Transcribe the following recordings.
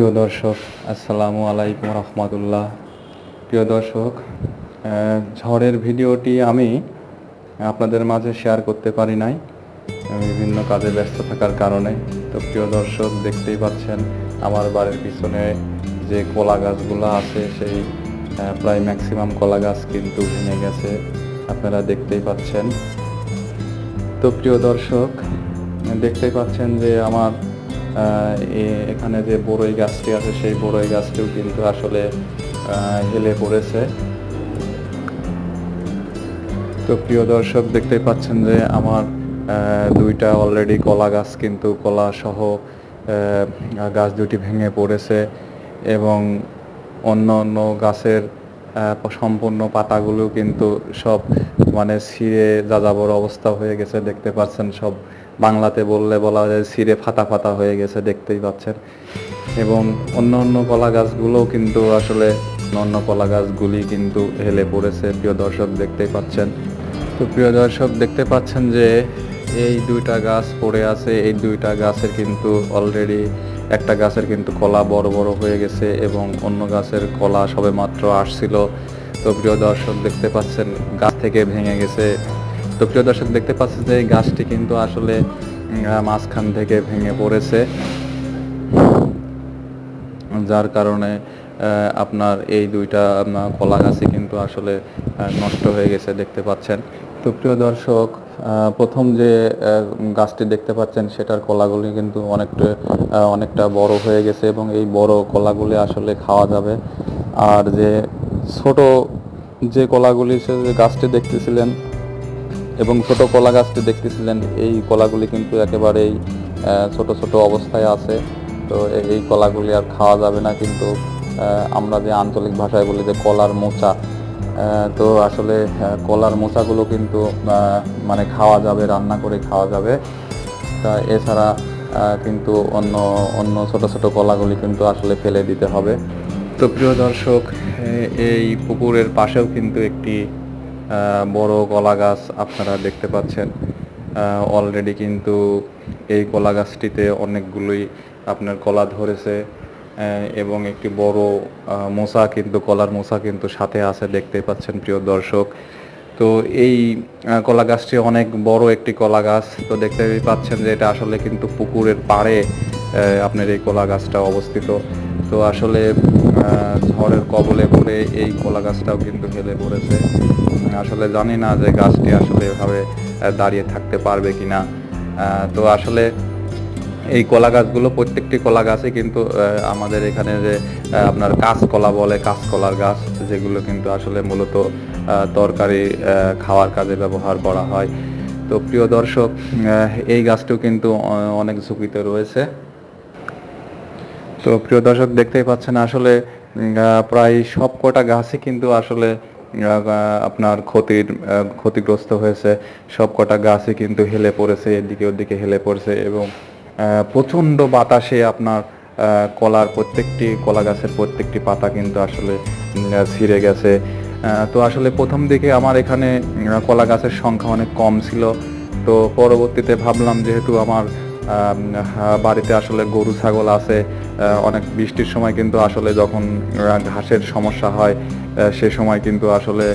প্রিয় দর্শক, আসসালামু আলাইকুম রহমতুল্লাহ। প্রিয় দর্শক ঝড়ের ভিডিওটি আমি আপনাদের মাঝে শেয়ার করতে পারি নাই। বিভিন্ন কাজে ব্যস্ত থাকার কারণে। তো প্রিয় দর্শক, দেখতেই পাচ্ছেন, আমার বাড়ির পিছনে যে কলা গাছগুলো আছে, সেই প্রায় ম্যাক্সিমাম কলা গাছ কিন্তু ভেঙে গেছে। আপনারা দেখতেই পাচ্ছেন। তো প্রিয় দর্শক, দেখতেই পাচ্ছেন যে আমার এখানে যে বড়ই গাছটি আছে, সেই বড়ই গাছটিও কিন্তু আসলে হেলে পড়েছে। তো প্রিয় দর্শক, দেখতেই পাচ্ছেন যে আমার দুইটা অলরেডি কলা গাছ কিন্তু কলা সহ গাছ দুটি ভেঙে পড়েছে এবং অন্য অন্য গাছের সম্পূর্ণ পাতাগুলো কিন্তু সব মানে ছিঁড়ে যাযাবর অবস্থা হয়ে গেছে। দেখতে পাচ্ছেন সব বাংলাতে বললে বলা যায় ছিঁড়ে ফাতা ফাতা হয়ে গেছে, দেখতেই পাচ্ছেন। এবং অন্য অন্য কলা গাছগুলোও কিন্তু আসলে অন্য কলা গাছগুলি কিন্তু হেলে পড়েছে, প্রিয় দর্শক দেখতেই পাচ্ছেন। তো প্রিয় দর্শক দেখতে পাচ্ছেন যে এই দুইটা গাছ পড়ে আছে, এই দুইটা গাছের কিন্তু অলরেডি একটা গাছের কিন্তু কলা বড় বড় হয়ে গেছে এবং অন্য গাছের কলা সবে মাত্র আসছিল। তো প্রিয় দর্শক দেখতে পাচ্ছেন, গাছ থেকে ভেঙে গেছে। তো প্রিয় দর্শক, দেখতে পাচ্ছেন যে এই গাছটি কিন্তু আসলে মাঝখান থেকে ভেঙে পড়েছে। যার কারণে আপনার এই দুইটা কলা গাছই কিন্তু আসলে নষ্ট হয়ে গেছে দেখতে পাচ্ছেন। তো প্রিয় দর্শক প্রথম যে গাছটি দেখতে পাচ্ছেন, সেটার কলাগুলি কিন্তু অনেকটা অনেকটা বড় হয়ে গেছে এবং এই বড় কলাগুলি আসলে খাওয়া যাবে। আর যে ছোট যে কলাগুলি, সে গাছটি দেখতেছিলেন এবং ছোট কলা গাছটি দেখতেছিলেন, এই কলাগুলি কিন্তু একেবারেই ছোট ছোট অবস্থায় আছে। তো এই কলাগুলি আর খাওয়া যাবে না কিন্তু আমরা যে আঞ্চলিক ভাষায় বলি যে কলার মোচা তো আসলে কলার মোচাগুলো কিন্তু মানে খাওয়া যাবে, রান্না করে খাওয়া যাবে। তা এছাড়া কিন্তু অন্য অন্য ছোট ছোট কলাগুলি কিন্তু আসলে ফেলে দিতে হবে। তো প্রিয় দর্শক এই পুকুরের পাশেও কিন্তু একটি বড় কলা গাছ আপনারা দেখতে পাচ্ছেন। অলরেডি কিন্তু এই কলা গাছটিতে অনেকগুলোই আপনার কলা ধরেছে এবং একটি বড় মোচা কিন্তু, কলার মোচা কিন্তু সাথে আছে দেখতে পাচ্ছেন প্রিয় দর্শক। তো এই কলা গাছটি অনেক বড় একটি কলা গাছ। তো দেখতে পাচ্ছেন যে এটা আসলে কিন্তু পুকুরের পাড়ে আপনার এই কলা গাছটা অবস্থিত। তো আসলে ঝড়ের কবলে পড়ে এই কলা গাছটাও কিন্তু হেলে পড়েছে। আসলে জানি না যে গাছটি আসলে এভাবে দাঁড়িয়ে থাকতে পারবে কিনা। আহ, তো আসলে এই কলা গাছগুলো প্রত্যেকটি কলা গাছই কিন্তু আমাদের এখানে যে আপনার কাঁচকলা বলে কাঁচকলার গাছ যেগুলো কিন্তু আসলে মূলত তরকারি খাওয়ার কাজে ব্যবহার করা হয়। তো প্রিয় দর্শক এই গাছটিও কিন্তু অনেক ঝুঁকিতে রয়েছে। তো প্রিয় দর্শক দেখতেই পাচ্ছেন আসলে প্রায় সব কটা গাছই কিন্তু আসলে আপনার ক্ষতির ক্ষতিগ্রস্ত হয়েছে। সব কটা গাছই কিন্তু হেলে পড়েছে, এদিকে ওদিকে হেলে পড়েছে এবং প্রচণ্ড বাতাসে আপনার কলার প্রত্যেকটি, কলা গাছের প্রত্যেকটি পাতা কিন্তু আসলে ছিঁড়ে গেছে। তো আসলে প্রথম দিকে আমার এখানে কলা গাছের সংখ্যা অনেক কম ছিল। তো পরবর্তীতে ভাবলাম যেহেতু আমার বাড়িতে আসলে গরু, ছাগল আছে অনেক বৃষ্টির সময় কিন্তু আসলে যখন ঘাসের সমস্যা হয় সে সময় কিন্তু আসলে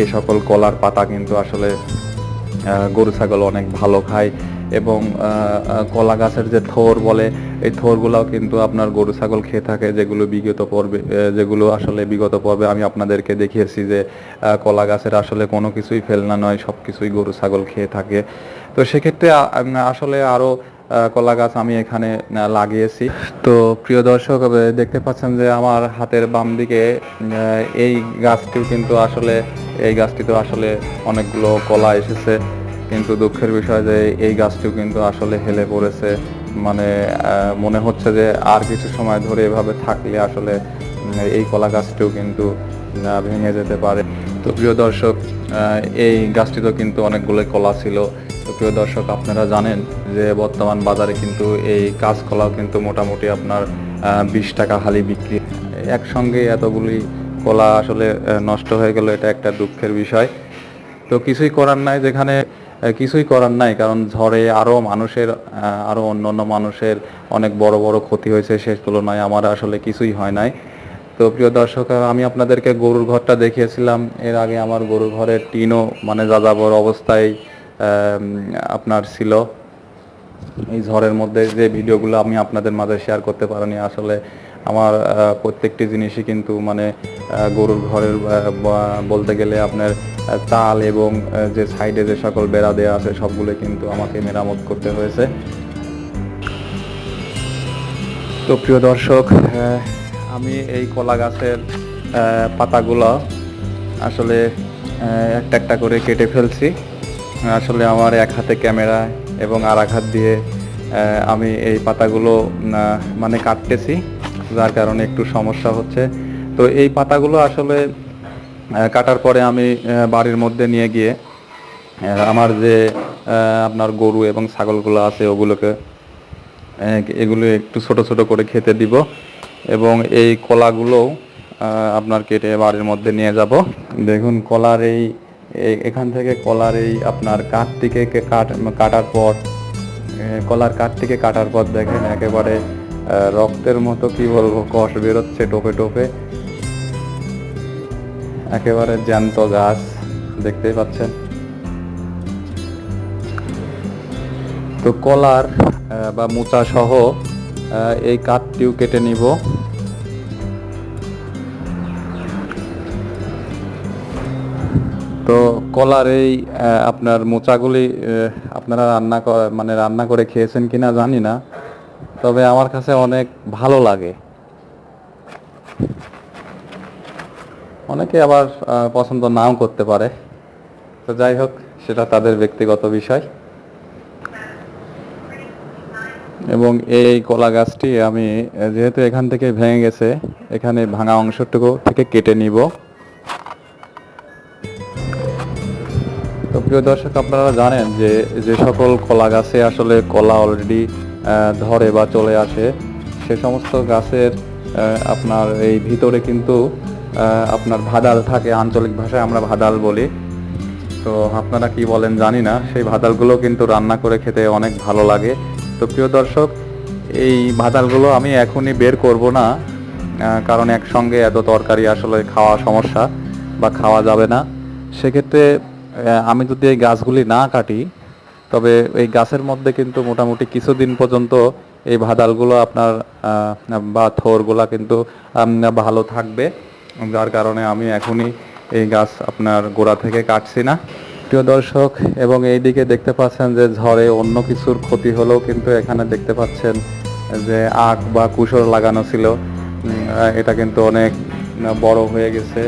এই সকল কলার পাতা কিন্তু আসলে গরু, ছাগল অনেক ভালো খায় এবং কলা গাছের যে থোর বলে, এই থোরগুলাও কিন্তু আপনার গরু, ছাগল খেয়ে থাকে, যেগুলো বিগত পর্বে যেগুলো আসলে বিগত পর্বে আমি আপনাদেরকে দেখিয়েছি যে কলা গাছের আসলে কোনো কিছুই ফেলনা নয় সব কিছুই গরু, ছাগল খেয়ে থাকে। তো সেক্ষেত্রে আসলে আরও কলা গাছ আমি এখানে লাগিয়েছি। তো প্রিয় দর্শক দেখতে পাচ্ছেন যে আমার হাতের বাম দিকে এই গাছটিও কিন্তু আসলে, এই গাছটিতেও আসলে অনেকগুলো কলা এসেছে। কিন্তু দুঃখের বিষয় যে এই গাছটিও কিন্তু আসলে হেলে পড়েছে। মানে মনে হচ্ছে যে আর কিছু সময় ধরে এভাবে থাকলে আসলে এই কলা গাছটিও কিন্তু ভেঙে যেতে পারে। তো প্রিয় দর্শক এই গাছটিতেও কিন্তু অনেকগুলো কলা ছিল। তো প্রিয় দর্শক, আপনারা জানেন যে বর্তমান বাজারে কিন্তু এই কাঁচকলাও কিন্তু মোটামুটি আপনার বিশ টাকা হালি বিক্রি। একসঙ্গে এতগুলি কলা আসলে নষ্ট হয়ে গেল, এটা একটা দুঃখের বিষয়। তো কিছুই করার নাই যেখানে কিছুই করার নাই, কারণ ঝড়ে আরও মানুষের আরও অন্য অন্য মানুষের অনেক বড় বড় ক্ষতি হয়েছে সে তুলনায়, আমার আসলে কিছুই হয় নাই। তো প্রিয় দর্শক, আমি আপনাদেরকে গরুর ঘরটা দেখিয়েছিলাম। এর আগে আমার গরুর ঘরের টিনও মানে যাযাবর অবস্থায় আপনার ছিল। এই ঝড়ের মধ্যে যে ভিডিওগুলো আমি আপনাদের মাঝে শেয়ার করতে পারিনি, আসলে আমার প্রত্যেকটি জিনিসই কিন্তু মানে গরুর ঘরের বলতে গেলে আপনার চাল এবং যে সাইডে যে সকল বেড়া দেওয়া আছে সবগুলো কিন্তু আমাকে মেরামত করতে হয়েছে। তো প্রিয় দর্শক আমি এই কলা গাছের পাতাগুলো আসলে একটা একটা করে কেটে ফেলছি। আসলে আমার এক হাতে ক্যামেরা এবং আর এক হাত দিয়ে আমি এই পাতাগুলো মানে কাটতেছি, যার কারণে একটু সমস্যা হচ্ছে। তো এই পাতাগুলো আসলে কাটার পরে আমি বাড়ির মধ্যে নিয়ে গিয়ে আমার যে আপনার গরু এবং ছাগলগুলো আছে ওগুলোকে এগুলো একটু ছোট ছোট করে খেতে দিব এবং এই কলাগুলোও আপনার কেটে বাড়ির মধ্যে নিয়ে যাব। দেখুন, কলার এই এখান থেকে কলার এই আপনার কাঠ থেকে কাট কাটার পর কলার কাঠ থেকে কাটার পর দেখেন একেবারে রক্তের মতো কি বলব, কষ বেরোচ্ছে টোপে টোপে। একেবারে জ্যান্ত গাছ, দেখতেই পাচ্ছেন। তো কলার বা মোচা সহ এই কাঠটিও কেটে নিব। তো কলার এই আপনার মোচাগুলি আপনারা রান্না মানে রান্না করে খেয়েছেন কিনা জানি না, তবে আমার কাছে অনেক ভালো লাগে। অনেকে আবার পছন্দ নাও করতে পারে। তো যাই হোক, সেটা তাদের ব্যক্তিগত বিষয়। এবং এই কলা গাছটি আমি যেহেতু এখান থেকে ভেঙে গেছে, এখানে ভাঙা অংশটুকু থেকে কেটে নিব। প্রিয় দর্শক, আপনারা জানেন যে যে সকল কলা গাছে আসলে কলা অলরেডি ধরে বা চলে আসে। সে সমস্ত গাছের আপনার এই ভিতরে কিন্তু আপনার ভাদাল থাকে, আঞ্চলিক ভাষায় আমরা ভাদাল বলি। তো আপনারা কি বলেন জানি না, সেই ভাদালগুলো কিন্তু রান্না করে খেতে অনেক ভালো লাগে। তো প্রিয় দর্শক, এই ভাদালগুলো আমি এখনই বের করব না কারণ একসঙ্গে এত তরকারি আসলে খাওয়া সমস্যা বা খাওয়া যাবে না। সেক্ষেত্রে আমি যদি এই গাছগুলি না কাটি, তবে এই গাছের মধ্যে কিন্তু মোটামুটি কিছুদিন পর্যন্ত এই ভাদালগুলো আপনার বা থোরগুলা কিন্তু ভালো থাকবে। যার কারণে আমি এখনই এই গাছ আপনার গোড়া থেকে কাটছি না। প্রিয় দর্শক, এবং এইদিকে দেখতে পাচ্ছেন যে ঝড়ে অন্য কিছুর ক্ষতি হলেও কিন্তু এখানে দেখতে পাচ্ছেন যে আখ বা কুসর লাগানো ছিল। এটা কিন্তু অনেক বড় হয়ে গেছে।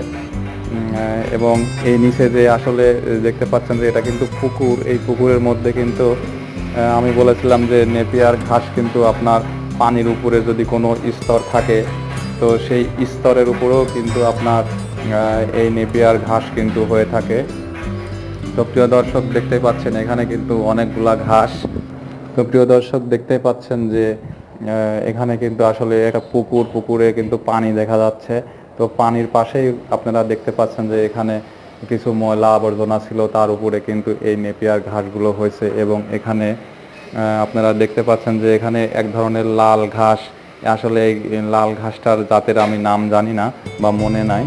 এবং এই নিচে যে আসলে দেখতে পাচ্ছেন যে এটা কিন্তু পুকুর। এই পুকুরের মধ্যে কিন্তু আমি বলেছিলাম যে নেপিয়ার ঘাস কিন্তু আপনার পানির উপরে যদি কোনো স্তর থাকে, তো সেই স্তরের উপরেও কিন্তু আপনার এই নেপিয়ার ঘাস কিন্তু হয়ে থাকে। তো প্রিয় দর্শক দেখতে পাচ্ছেন, এখানে কিন্তু অনেকগুলা ঘাস। তো প্রিয় দর্শক দেখতে পাচ্ছেন যে এখানে কিন্তু আসলে একটা পুকুর, পুকুরে কিন্তু পানি দেখা যাচ্ছে। তো পানির পাশেই আপনারা দেখতে পাচ্ছেন যে এখানে কিছু ময়লা আবর্জনা ছিল, তার উপরে কিন্তু এই নেপিয়ার ঘাসগুলো হয়েছে এবং এখানে আপনারা দেখতে পাচ্ছেন যে এখানে এক ধরনের লাল ঘাস। আসলে এই লাল ঘাসটার জাতের আমি নাম জানি না বা মনে নাই।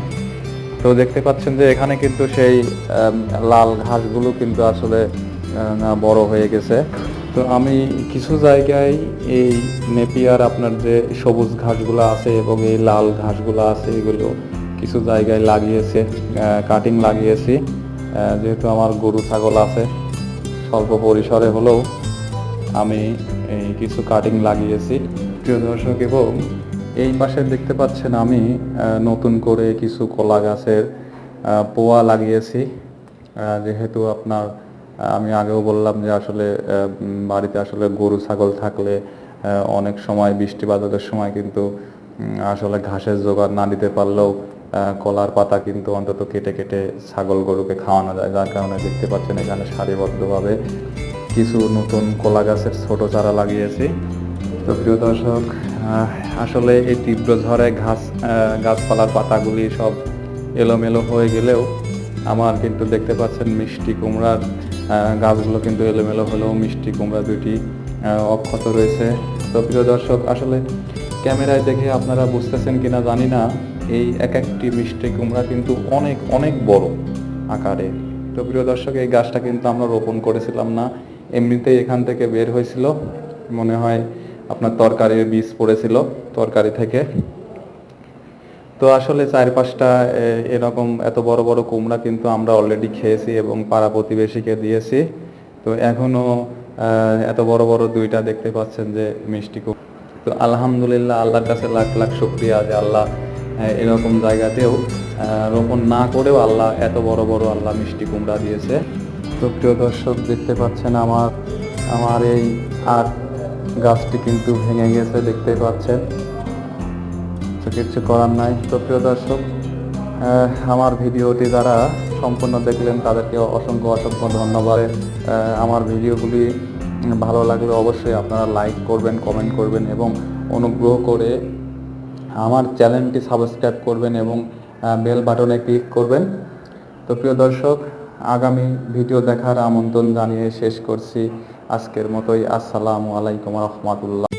তো দেখতে পাচ্ছেন যে এখানে কিন্তু সেই লাল ঘাসগুলো কিন্তু আসলে বড় হয়ে গেছে। তো আমি কিছু জায়গায় এই নেপিয়ার আপনার যে সবুজ ঘাসগুলো আছে এবং এই লাল ঘাসগুলো আছে, এগুলো কিছু জায়গায় লাগিয়েছে কাটিং লাগিয়েছি। যেহেতু আমার গরু ছাগল আছে, স্বল্প পরিসরে হলেও আমি এই কিছু কাটিং লাগিয়েছি। প্রিয় দর্শক, এবং এই পাশে দেখতে পাচ্ছেন আমি নতুন করে কিছু কলা গাছের পোয়া লাগিয়েছি। যেহেতু আপনার আমি আগেও বললাম যে আসলে বাড়িতে আসলে গরু, ছাগল থাকলে অনেক সময় বৃষ্টি বাদলের সময় কিন্তু আসলে ঘাসের জোগাড় না দিতে পারলেও কলার পাতা কিন্তু অন্তত কেটে কেটে ছাগল গরুকে খাওয়ানো যায়। যার কারণে দেখতে পাচ্ছেন এখানে সারিবদ্ধভাবে কিছু নতুন কলা গাছের ছোট চারা লাগিয়েছি। তো প্রিয় দর্শক আসলে এই তীব্র ঝড়ে ঘাস গাছপালার পাতাগুলি সব এলোমেলো হয়ে গেলেও আমার কিন্তু দেখতে পাচ্ছেন মিষ্টি কুমড়ার গাছগুলো কিন্তু এলোমেলো হলেও মিষ্টি, কুমড়া দুটি অক্ষত রয়েছে। তো প্রিয় দর্শক, আসলে ক্যামেরায় দেখে আপনারা বুঝতেছেন কিনা জানি না, এই এক একটি মিষ্টি কুমড়া কিন্তু অনেক অনেক বড় আকারে তো প্রিয় দর্শক, এই গাছটা কিন্তু আমরা রোপণ করেছিলাম না, এমনিতেই এখান থেকে বের হয়েছিল। মনে হয় আপনার তরকারির বীজ পড়েছিল তরকারি থেকে। তো আসলে চার পাঁচটা এরকম এত বড় বড় কুমড়া কিন্তু আমরা অলরেডি খেয়েছি এবং পাড়া প্রতিবেশীকে দিয়েছি। তো এখনও আহ, এত বড় বড় দুইটা দেখতে পাচ্ছেন যে মিষ্টি কুমড়া তো আলহামদুলিল্লাহ আল্লাহর কাছে লাখ লাখ শুক্রিয়া যে আল্লাহ এরকম জায়গাতেও রোপণ না করেও আল্লাহ এত বড় বড় আল্লাহ মিষ্টি কুমড়া দিয়েছে। তো প্রিয় দর্শক দেখতে পাচ্ছেন আমার আমার এই আট গাছটি কিন্তু ভেঙে গেছে দেখতে পাচ্ছেন। তো কিছু করার নাই। তো প্রিয় দর্শক আমার ভিডিওটি যারা সম্পূর্ণ দেখলেন, তাদেরকে অসংখ্য অসংখ্য ধন্যবাদ। আমার ভিডিওগুলি ভালো লাগলে অবশ্যই আপনারা লাইক করবেন কমেন্ট করবেন এবং অনুগ্রহ করে আমার চ্যানেলটি সাবস্ক্রাইব করবেন এবং বেল বাটনে ক্লিক করবেন। তো প্রিয় দর্শক, আগামী ভিডিও দেখার আমন্ত্রণ জানিয়ে শেষ করছি। আজকের মতোই, আসসালামু আলাইকুম রহমতুল্লাহ।